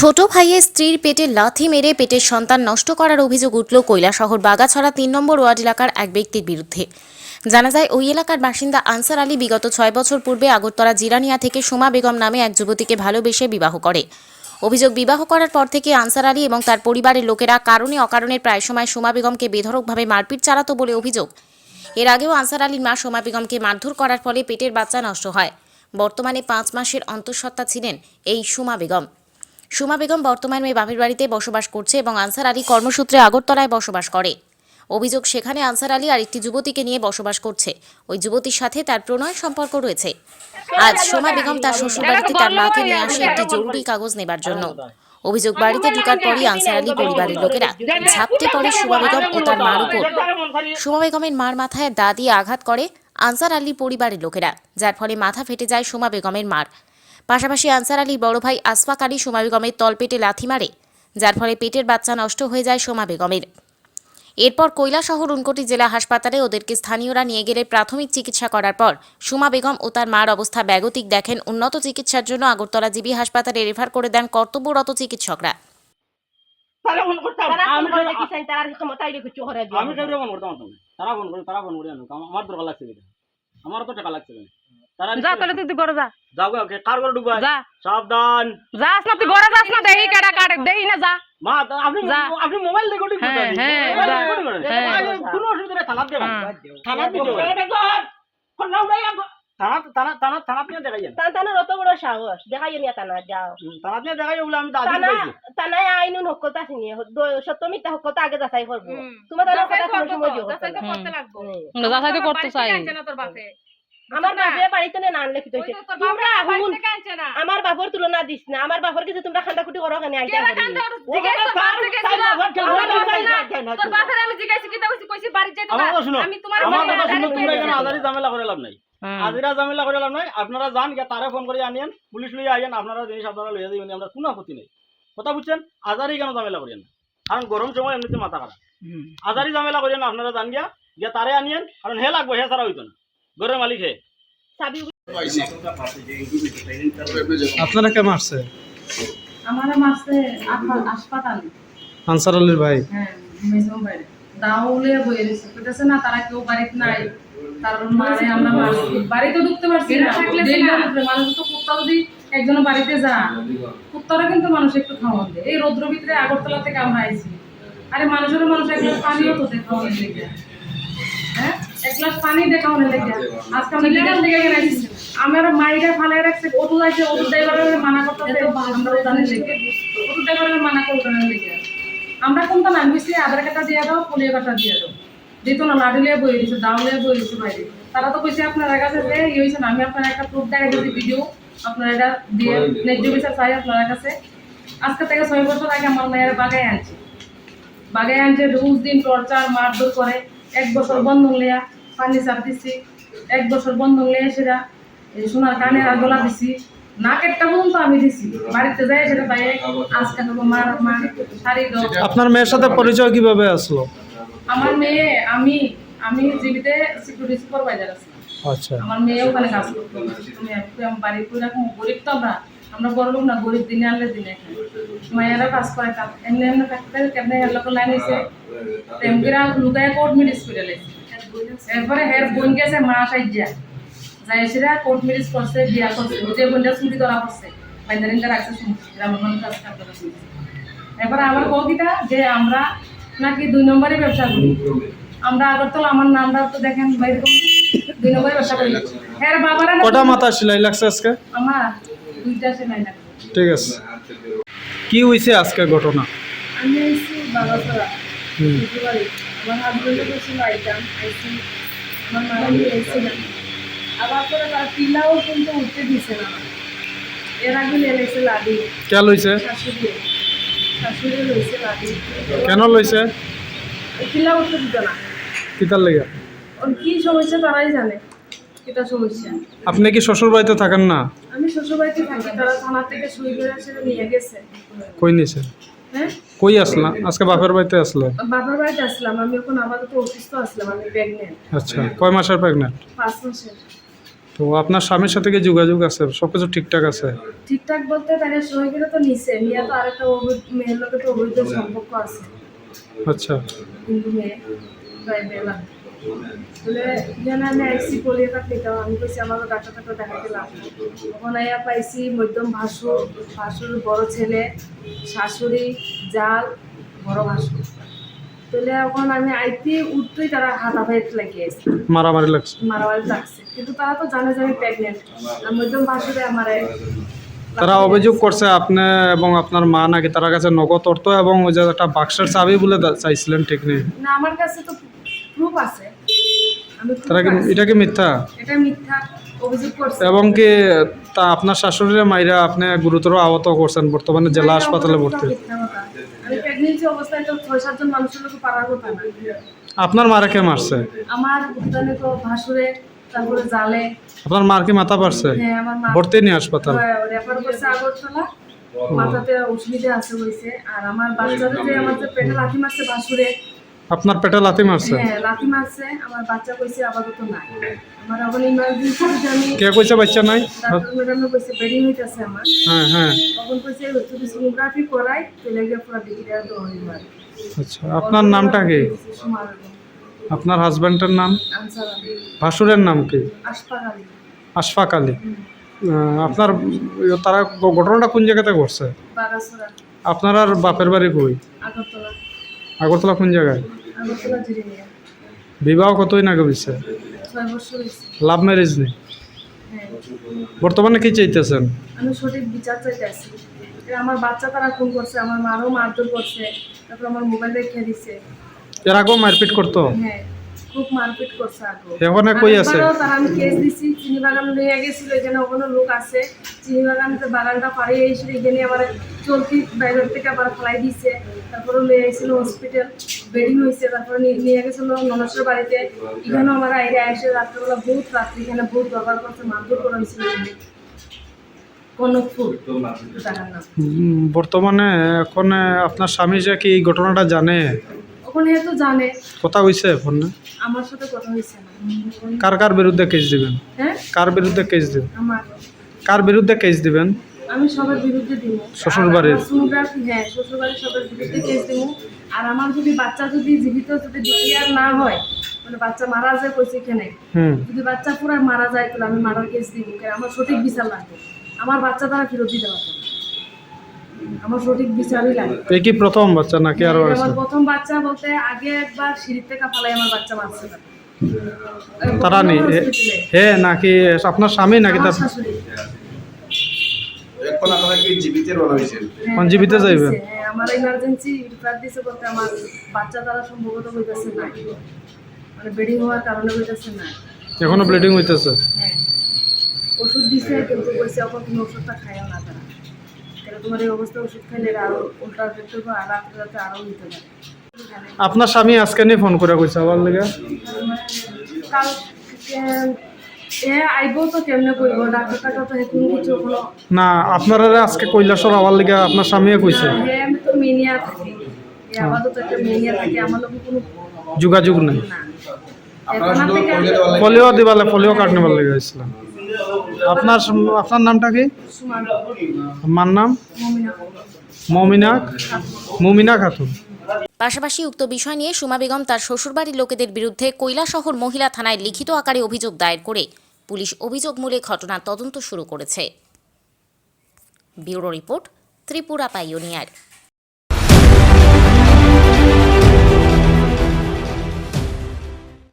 ছোট ভাইয়ের স্ত্রীর পেটে লাথি মেরে পেটের সন্তান নষ্ট করার অভিযোগ উঠল কৈলাসহর বাগাছড়া তিন নম্বর ওয়ার্ড এলাকার এক ব্যক্তির বিরুদ্ধে। জানা যায়, ওই এলাকার বাসিন্দা আনসার আলী বিগত ছয় বছর পূর্বে আগরতলা জিরানিয়া থেকে সোমা বেগম নামে এক যুবতীকে ভালোবেসে বিবাহ করে। অভিযোগ বিবাহ করার পর থেকে আনসার আলী এবং তার পরিবারের লোকেরা কারণে অকারণে প্রায় সময় সোমা বেগমকে বেধরকভাবে মারপিট চালাতো বলে অভিযোগ। এর আগেও আনসার আলীর মা সোমা বেগমকে মারধর করার ফলে পেটের বাচ্চা নষ্ট হয়। বর্তমানে পাঁচ মাসের অন্তঃসত্ত্বা ছিলেন এই সোমা বেগম। সুমা বেগম বর্তমানে মেয়ে বাপের বাড়িতে বসবাস করছে এবং আনসার আলী কর্মসূত্রে আগরতলায় বসবাস করে। অভিযোগ সেখানে আনসার আলী আর একটি যুবতীকে নিয়ে বসবাস করছে। ওই যুবতীর সাথে তার প্রণয় সম্পর্ক রয়েছে। আজ সোমা বেগম তার শ্বশুরবাড়িতে তার মাকে নিয়ে আসে একটি জরুরি কাগজ নেবার জন্য। অভিযোগ বাড়িতে ঢোকার পরই আনসার আলী পরিবারের লোকেরা ঝাপটে পড়ে সুমা বেগম ও তার মার উপর। সুমা বেগমের মার মাথায় দা দিয়ে আঘাত করে আনসার আলীর পরিবারের লোকেরা, যার ফলে মাথা ফেটে যায় সোমা বেগমের মার। পাশাপাশি আনসার আলীর বড় ভাই আসফাক আলী সোমা বেগমের তলপেটে লাথি মারে যার ফলে পেটের বাচ্চা নষ্ট হয়ে যায় সোমা বেগমের। এরপর কৈলাসহর উনকোটি জেলা হাসপাতালে ওদেরকে স্থানীয়রা নিয়ে গেলে প্রাথমিক চিকিৎসা করার পর সুমা বেগম ও তার মার অবস্থা ব্যাগতিক দেখেন উন্নত চিকিৎসার জন্য আগরতলা জিবি হাসপাতালে রেফার করে দেন কর্তব্যরত চিকিৎসকরা। তারা ফোন করতাম তারা আমি আমি করে কি চাই তারা ক্ষমতাই রে কিছু করে আমি কেউ ফোন করতাম না। তারা ফোন করে তারা ফোন করে আনো আমার দরকার লাগছে এটা। আমার তো টাকা লাগছে তারা যা তাহলে তুই ঘরে যা। যাও গা, কার করে ডুবাই। যা। সাবধান। যাস না তুই ঘরে যাস না দেখি কেডা কাটে দেখি না যা। মা আপনি। আপনি মোবাইল ঠিক হ্যাঁ, করতে হ্যাঁ। রেকর্ডিং। হ্যাঁ। কোনো অসুবিধা নেই থানাত দেবেন হ্যাঁ। থানাত দিতে হবে থানাত থানাত থানাত থানাত নিয়ে দেখাই তান তানের অত বড় সাহস। দেখাই নিয়া তানা যাও। থানাত নিয়ে দেখাই ওগুলো আমি দাদি তানা পাইছি তানাই আইনুন হকতা চিনি সত্য মিথ্যা হকতা আগে যাচাই করব। তোমার কথা কোনো সময় দিও যাচাই তো করতে চাই। আমার বাড়িতে না নান লিখিত হইছে তোমরা হুন আমার বাপর তুলনা দিস না। আমার বাপর কিছু তোমরা খান্ডা কুটি করো কেন? আইতা করি আমার কথা শুনো আমি তোমার আমার কথা শুনো তোমরা এখানে আজারি ঝামেলা করে লাভ নাই। আজিরা ঝামেলা করে লাভ নাই। আপনারা যান গিয়ে তারে ফোন করে আনিয়েন পুলিশ লইয়া আইয়েন আপনারা জিনিস আপনারা লইয়া দিবেন আমরা কোনো আপত্তি নেই। কথা বুঝছেন? আজারি কেন ঝামেলা করেন না কারণ গরম সময় এমনিতে মাথা খারাপ। আজারি ঝামেলা করেন না আপনারা যান গিয়া গিয়া তারে আনিয়েন কারণ হে লাগবে হে ছাড়া হইতো না। ঘরের মালিক হে আপনারা কে মারছে আমার মাসে হাসপাতালে আনসার আলীর ভাই। হ্যাঁ মেজম বাইরে দাউলে বয়ে রয়েছে কইতেছে না তারা কেউ বাড়িতে নাই। তার মানে আমরা মারছি। বাড়িতে ঢুকতে পারছি না। মানুষ তো কুত্তা যদি একজন বাড়িতে যা কুত্তারা কিন্তু মানুষ একটু খাওয়ান দেয়। এই রৌদ্র ভিতরে আগরতলা থেকে আমরা আইছি। আরে মানুষের মানুষ এক গ্লাস পানিও তো দেখাওয়ানোর হ্যাঁ? এক গ্লাস পানি দেখাওয়ানোর লেগে। আজকে এখানে আমার মাইরা ফালাই রাখছে ওটু যাইছে ওটু ড্রাইভারের মানা করতেছে। আমরা ওখানে লেগে ওটু ড্রাইভারের মানা করতে লেগে আমরা কোনটা নামিয়েছি আধার কার্ডটা দিয়ে দাও পোলিও কার্ডটা দিয়ে দাও। যেহেতু না লাডুলিয়া বই দিচ্ছে দাউলিয়া বই দিচ্ছে বাইরে। তারা তো কইছে আপনার কাছে যে ইয়ে হয়েছে না, আমি আপনার একটা প্রুফ দেখা দিচ্ছি ভিডিও আপনারা এটা দিয়ে ন্যায্য বিচার চাই আপনার কাছে। আজকে থেকে ছয় বছর আগে আমার মেয়ের বাগায় আনছে। বাগায় আনছে রোজ দিন টর্চার মারধর করে। এক বছর বন্ধন লেয়া। পানি চাপ দিছি এক বছর বন্ধন লেয়া সেটা এই সোনার কানে আর গলা দিছি। নাকেরটা পর্যন্ত আমি দিছি। বাড়িতে যাই সেটা পাই আজকে হব মার মা শাড়ি আপনার মেয়ের সাথে পরিচয় কীভাবে আসলো? আমার মেয়ে আমি আমি জীবিতে সিকিউরিটি সুপারভাইজার আছি। আচ্ছা। আমার মেয়ে ওখানে কাজ করতো। তুমি আমার বাড়ি করে রাখো গরিব তো আমরা আমরা বড় লোক না গরিব দিনে আনলে দিনে। মায়েরা কাজ করে এমনি এমনি থাকতে কেমনি হের লোক লাইন এসে তেমকিরা লুকায় কোর্ট মিডিস করে লেছে এরপরে হের বোন গেছে মা সাইজা যাই সেরা কোর্ট মিডিস করছে বিয়া করছে। যে বোনটা চুরি ধরা করছে বাইন্দারিনটা রাখছে গ্রামের মানুষ এবার আমার কবিতা যে আমরা নাকি দুই নম্বরে ব্যবসা করি। আমরা আগরতলা আমার নামটা তো দেখেন বাইরে দুই নম্বরে ব্যবসা করি। হ্যাঁ বাবারা কটা মাথা সেলাই লাগছে আজকে? আমার দুইটা সেলাই লাগে ঠিক আছে। কি হয়েছে আজকে ঘটনা? আমি আইসি বাগাছড়া আমার হাজবেন্ডের কাছে আইতাম আইসি আমার মারা নিয়ে আবার পরে তার পিলাও কিন্তু উঠতে দিছে না এর আগে লেগেছে লাডি কে লইছে? শাশুড়ি শাশুড়ি লইছে লাডি কেন লইছে? পিলা উঠতে দিত না কিতার লেগে? ওর কি সমস্যা তারাই জানে সমস্যা আপনি কি শ্বশুর বাড়িতে থাকেন না? আমি শ্বশুরবাড়িতে থাকি তারা থানা থেকে সই করে নিয়ে গেছে। কই নিছে? হ্যাঁ? কই আসলা? আজকে বাপের বাড়িতে আসলে? বাপের বাড়িতে আসলাম আমি এখন আপাতত অসুস্থ আসলাম আমি প্রেগনেন্ট আচ্ছা কয় মাসের প্রেগনেন্ট পাঁচ মাসের। তো আপনার স্বামীর সাথে কি যোগাযোগ আছে? সবকিছু ঠিকঠাক আছে? ঠিকঠাক বলতে তাহলে সহিগুলো তো নিছে মিয়া তো আরেকটা অবৈধ মেয়ের লোকে তো অবৈধ সম্পর্ক আছে। আচ্ছা। কিন্তু মেয়ে প্রায় বলে যেন আমি আইসি কার্ড আমি কইছি আমাকে ডাক্তার টাক্তার দেখাতে তখন আইয়া পাইছি মধ্যম ভাসুর ভাসুর বড় ছেলে শাশুড়ি জাল বড় ভাসুর। তাহলে এখন আমি আইতে উঠতেই তারা হাতাফাইট লাগিয়েছে মারামারি লাগছে। মারামারি লাগছে। কিন্তু তারা তো জানে যে আমি প্রেগনেন্ট মধ্যম ভাসুরে আমার তারা অভিযোগ করছে আপনি এবং আপনার মা নাকি তার কাছে নগদ অর্থ এবং ওই যে একটা বাক্সের চাবি বলে চাইছিলেন ঠিক নেই। না আমার কাছে তো প্রুফ আছে। তারা কি এটা কি মিথ্যা? এটা মিথ্যা অভিযোগ করছে। এবং কি তা আপনার শাশুড়ির মাইরা আপনি গুরুতর আহত করছেন বর্তমানে জেলা হাসপাতালে ভর্তি। আমি প্রেগনেন্সি অবস্থায় তো ছয় সাতজন মানুষের লোক পারার কথা না। আপনার মারা কে মারছে? আমার উদ্যানে তো ভাসুরে তারপরে জালে। আপনার মার কি মাথা পারছে? হ্যাঁ আমার মা ভর্তি নিয়ে হাসপাতাল। রেফার করছে আগরতলা। মাথাতে অসুবিধা আছে আর আমার বাচ্চাদের যে আমার যে পেটে লাথি মারছে ভাসুরে আপনার পেটে লাথি মারছে? হ্যাঁ লাথি মারছে। আমার বাচ্চা কইছে আপাতত নাই। আমার এখন ইমার্জেন্সি আমি কে কইছে বাচ্চা নাই? ডাক্তার ম্যাডামে কইছে বেডিং হইতাছে আমার। হ্যাঁ হ্যাঁ। তখন কইছে যদি সোনোগ্রাফি করাই তাহলে গিয়ে পুরো ডিগ্রিটা দৌড়ি মারে আচ্ছা আপনার নামটা কি? আপনার হাজব্যান্ডের নাম? আনসার ভাসুরের নাম কি? আশফাক আলী। আপনার ইয়ে, তারা ঘটনাটা কোন জায়গাতে ঘটছে? আপনার আর বাপের বাড়ি কই? আগরতলা। আগরতলা কোন জায়গায়? বিবাহ কতই না হয়েছে? লাভ ম্যারেজ নেই? হ্যাঁ। বর্তমানে কি চাইতেছেন? আমি সঠিক বিচার চাইতেছি আমার বাচ্চা তারা খুন করছে আমার মারও মারধর করছে তারপর আমার মোবাইল রেখে দিছে। এর আগেও মারপিট করতো? হ্যাঁ। খুব মারপিট করছে আগো। এখানে কই আছে? আরেকবারও আমি কেস দিছি চিনি বাগান নিয়ে গেছিল এখানে ওখানে লোক আছে। চিনি বাগানতে বাগানটা এসে এখানে আবার চলতি বাইরের থেকে আবার ফেলাই দিছে। তারপরে নিয়ে গেছিল হসপিটাল বেডিং হয়েছে তারপরে নিয়ে- নিয়ে গেছিল ননসের বাড়িতে। এখানেও আমার আইডিয়া এসে রাত্রেবেলা বহুত রাত্রি এখানে বহুত ব্যবহার করছে মারধর করা হয়েছিল। বর্তমানে এখন আপনার স্বামী যে কি এই ঘটনাটা জানে? ওখানে তো জানে। কথা হয়েছে ফোনে আমার সাথে কথা হয়েছে না। কার কার বিরুদ্ধে কেস দিবেন? হ্যাঁ কার বিরুদ্ধে কেস দিবেন? আমার। কার বিরুদ্ধে কেস দিবেন? আমি সবার বিরুদ্ধে দিব। শ্বশুরবাড়ির? হ্যাঁ শ্বশুরবাড়ির সবার বিরুদ্ধে কেস দিব। আর আমার যদি বাচ্চা যদি জীবিত যদি ডিক্লিয়ার না হয় মানে বাচ্চা মারা যায় কইছে এখানে হুম। যদি বাচ্চা পুরো মারা যায় তাহলে আমি মারার কেস দিব। কারণ আমার সঠিক বিচার লাগবে। আমার বাচ্চা তারা ফেরত দিতে পারবে না। আমার সঠিক বিচারই এই কি প্রথম বাচ্চা নাকি আরও আছে? আমার প্রথম বাচ্চা বলতে আগে একবার সিঁড়ির থেকে ফালাই আমার বাচ্চা মারছে। তারা নেই এ- হে নাকি আপনার স্বামী নাকি তার এখন আপনারা কি জীবিতের বলা হয়েছেন? হ্যাঁ, কোন যাইবেন? হ্যাঁ, আমার ইমার্জেন্সি রিফার দিছে বলতে আমার বাচ্চা দ্বারা সম্ভবত হইতেছে না। মানে বেডিং হওয়ার কারণে হইতেছে না। এখনও ব্লিডিং হইতেছে? হ্যাঁ। ওষুধ দিছে কিন্তু কইছে এখন তুমি ওষুধটা খাইও না তারা। তোমার এই অবস্থা ওষুধ খাইলে আরও উল্টা এফেক্ট হবে আর রাত্রে রাতে আরও হইতে পারে। আপনার স্বামী আজকে নিয়ে ফোন করে কইছে আবার লেগে। কাল এ আইবো তো কেমনে কইব? ডাক্তার টাকা তো এখন কিছু কোনো না আপনারা আজকে কৈলাসর আবার লেগে আপনার স্বামীয়ে কইছে। যোগাযোগ নাই। পলিও দিবালে পোলিও নেবার লেগে। গেছিলাম আপনার আপনার নামটা কি? আমার নাম? মমিনা মমিনা খাতুন। পাশাপাশি উক্ত বিষয় নিয়ে সুমা বেগম তার শ্বশুরবাড়ির লোকেদের বিরুদ্ধে কৈলাসহর মহিলা থানায় লিখিত আকারে অভিযোগ দায়ের করে পুলিশ অভিযোগমূলক ঘটনার তদন্ত শুরু করেছে। Bureau report Tripura Pioneer.